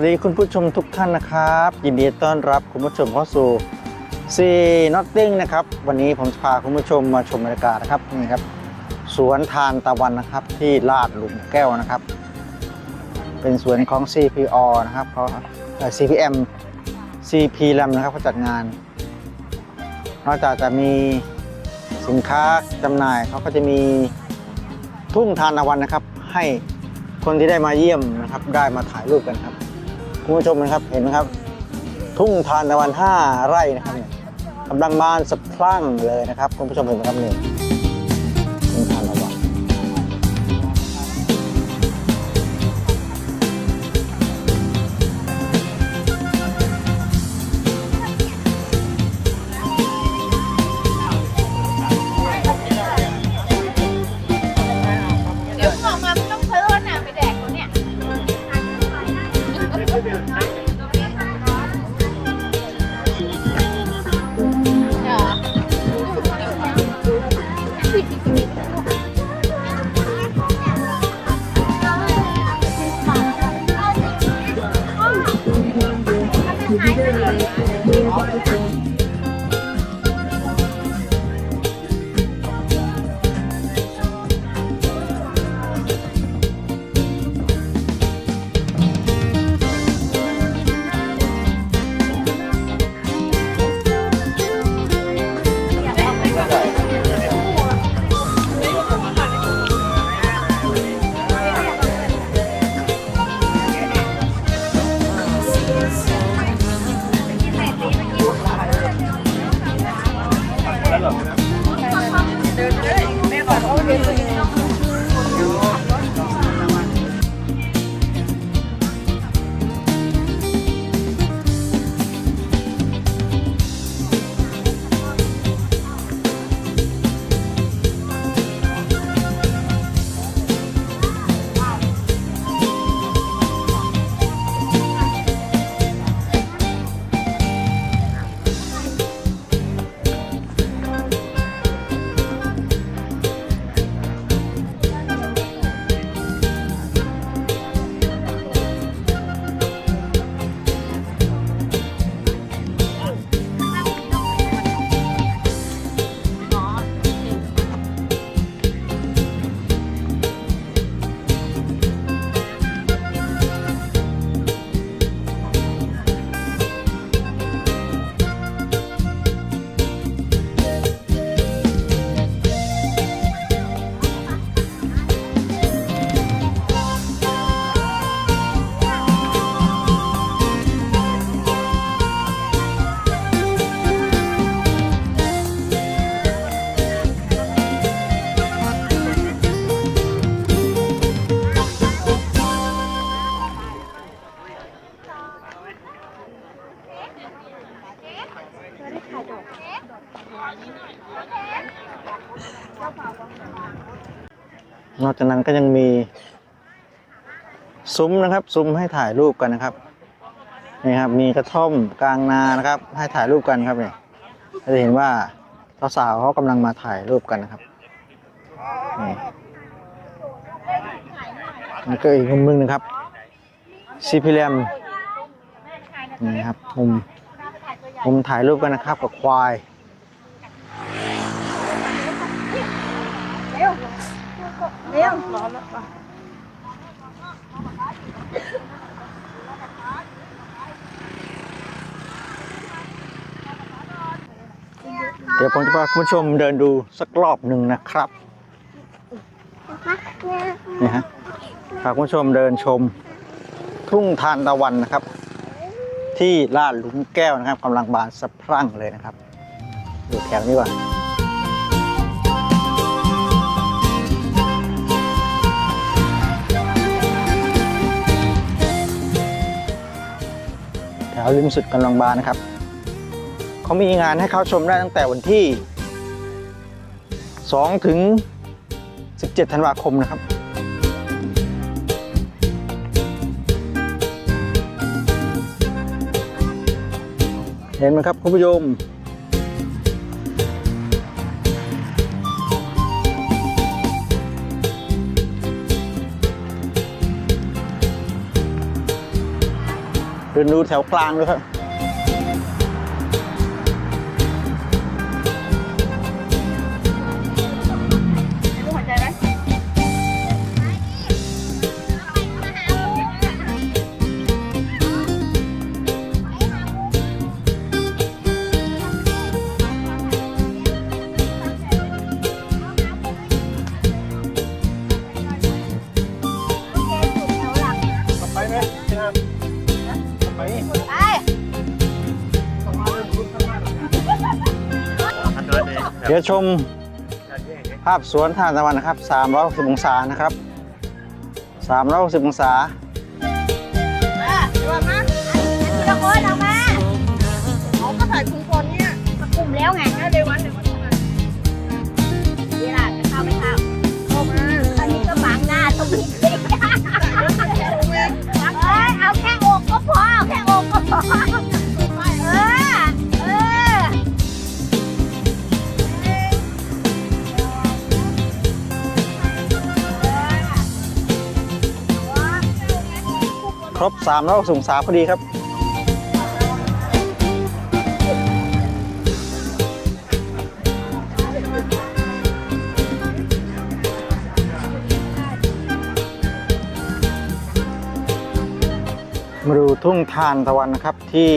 สวัสดีคุณผู้ชมทุกท่านนะครับ ยินดีต้อนรับคุณผู้ชมเข้าสู่ซีนอตติ้งนะครับ วันนี้ผมจะพาคุณผู้ชมมาชมบรรยากาศนะครับนี่ครับ สวนทานตะวันนะครับ ที่ลาดหลุมแก้วนะครับ เป็นสวนของ CPO นะครับเพราะเอ่อ CPM CP l a m นะครับเขาจัดงาน นอกจากจะมีสินค้าจำหน่ายเขาก็จะมีทุ่งทานตะวันนะครับ ให้คนที่ได้มาเยี่ยมนะครับ ได้มาถ่ายรูปกันครับ คุณผู้ชมนะครับเห็นไหมครับ ทุ่งทานตะวัน 5 ไร่นะครับกำลังบานสะพรั่งเลยนะครับคุณผู้ชมเห็นไหมครับเนี่ จากนั้นก็ยังมีซุ้มนะครับ ซุ้มให้ถ่ายรูปกันนะครับนี่ครับ มีกระท่อมกลางนานะครับ ให้ถ่ายรูปกันครับเนี่ยเราจะเห็นว่าสาวๆเขากำลังมาถ่ายรูปกันนะครับนี่นี่ก็อีกมุมหนึงนะครับซีพีเมนี่ครับมุมมุมถ่ายรูปกันนะครับกับควาย เร็วเดี๋ยวผมจะพาคุณผู้ชมเดินดูสักรอบหนึ่งนะครับนี่ฮะพาคุณผู้ชมเดินชมทุ่งทานตะวันนะครับ ที่ลาดหลุมแก้วนะครับกำลังบานสะพรั่งเลยนะครับ ดูแถวนี้ก่อ ถวริมสุดกำลังบานนะครับ เขามีงานให้เข้าชมได้ตั้งแต่วันที่ 2 ถึง 17 ธันวาคมนะครับเห็นไหมครับคุณผู้ชม ดินดูแถวกลางด้วยครับรู้หัวใจไหมไปไหมครับ ไปไปเดี๋ยวชมภาพสวนทานตะวันนะครับ 360 องศานะครับ 360 องศามาดูมาทีละคนเอามาเขา ครบ360องศาพอดีครับมาดูทุ่งทานตะวันนะครับที่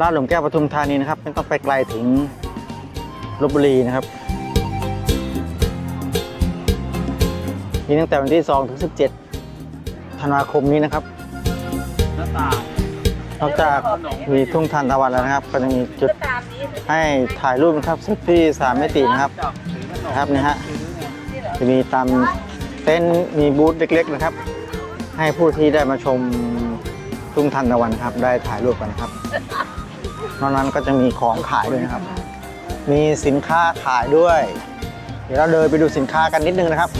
ลาดหลุมแก้วปทุมธานีนะครับ ไม่ต้องไปไกลถึงลบบุรีนะครับมีตั้งแต่วันที่ 2 ถึง 17 ธันวาคมนี้นะครับ น้าต่างนอกจากมีทุ่งทานตะวันแล้วนะครับ ก็จะมีจุดให้ถ่ายรูปนะครับเซลฟี่สามมิตินะครับจับถือขนมนะครับนี่ฮะจะมีตามเต็นท์มีบูธเล็ก ๆ นะครับ ให้ผู้ที่ได้มาชมทุ่งทานตะวันครับ ได้ถ่ายรูปกันครับนอกนั้นก็จะมีของขายด้วยนะครับ มีสินค้าขายด้วย เดี๋ยวเราเดินไปดูสินค้ากันนิดนึงนะครับ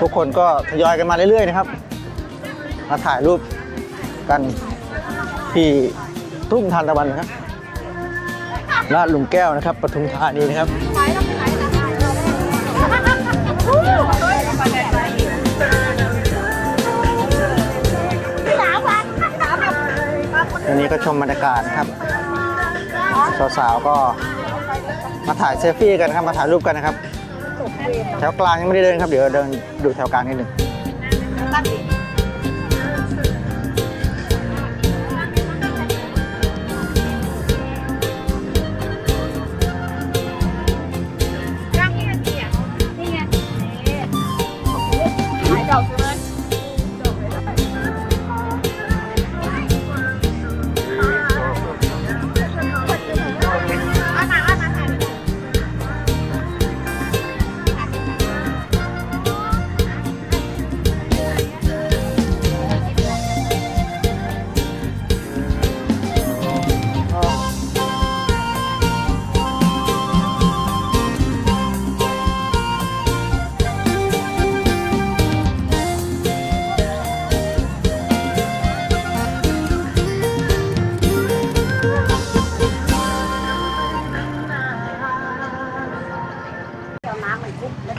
ทุกคนก็ทยอยกันมาเรื่อยๆนะครับ มาถ่ายรูปกันที่ทุ่งทานตะวันนะครับลาดหลุมแก้วนะครับปทุมธานีนะครับอันนี้ก็ชมบรรยากาศครับ สาวๆก็มาถ่ายเซลฟี่กันครับมาถ่ายรูปกันนะครับ แถวกลางยังไม่ได้เดินครับ เดี๋ยวเดินดูแถวกลางนิดหนึ่ง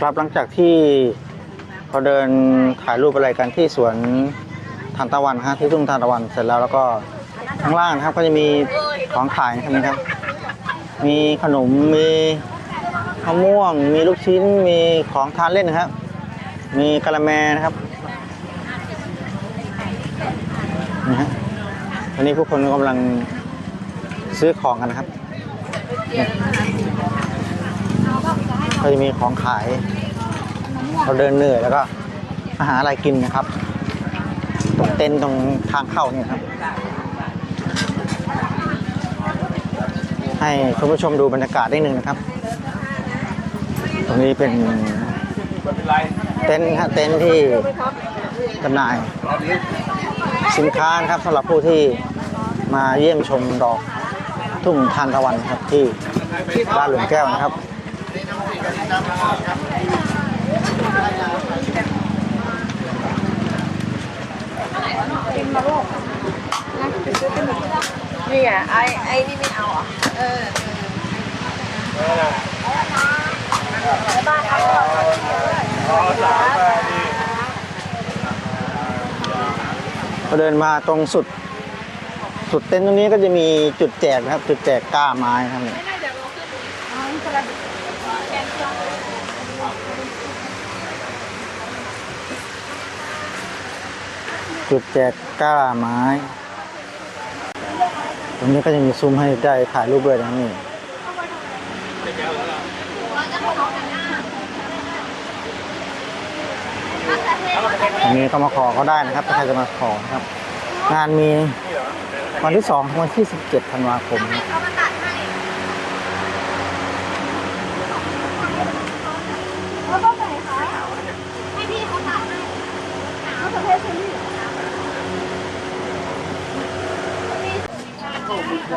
ครับหลังจากที่เราเดินถ่ายรูปอะไรกันที่สวนทานตะวันฮะที่ทุ่งทานตะวันเสร็จแล้วแล้วก็ข้างล่างนะครับก็จะมีของขายนะครับนี่ครับ มีขนมมีมะม่วง มีลูกชิ้นมีของทานเล่นนะครับ มีกะละแมนะครับนะฮะวันนี้พวกคนกำลังซื้อของกันนะครับ ก็จะมีของขายเราเดินเหนื่อยแล้วก็มาหาอะไรกินนะครับ ตรงเต็นท์ตรงทางเข้าเนี่ยครับ ให้คุณผู้ชมดูบรรยากาศได้หนึ่งนะครับ ตรงนี้เป็นเป็นไรเต็นท์ฮะเต็นท์ที่จำหน่าย สินค้านะครับสำหรับผู้ที่มาเยี่ยมชมดอกทุ่งทานตะวันครับที่บ้านหลวงแก้วนะครับ นี่อะไอ้ไอ้นี่ไม่เอาอะเออบ้านเขาอ๋อสามมาดีพอเดินมาตรงสุด สุดเต็นท์ตรงนี้ก็จะมีจุดแจกนะครับ จุดแจกก้าไม้ครับนี่ อ๋อนี่คนละแกงเขียว จุดแจกก้าไม้ ตรงนี้ก็จะมีซุ้มให้ได้ถ่ายรูปด้วยนะครับนี่ตรงนี้ก็มาขอเขาได้นะครับถ้าใครจะมาขอนะครับ งานมีวันที่2ถึงวันที่17ธันวาคมให้นะ เขามาตัดให้แล้วก็ไหนคะให้พี่เขาตัดให้เขาประเภทชิ้นนี้เหรอ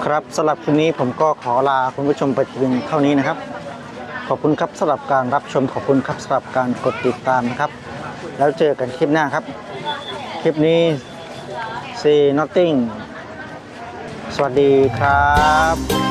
ครับสำหรับคลิปนี้ผมก็ขอลาคุณผู้ชมไปเพียงเท่านี้นะครับ ขอบคุณครับสำหรับการรับชมขอบคุณครับสำหรับการกดติดตามนะครับ แล้วเจอกันคลิปหน้าครับ คลิปนี้ See Nothing สวัสดีครับ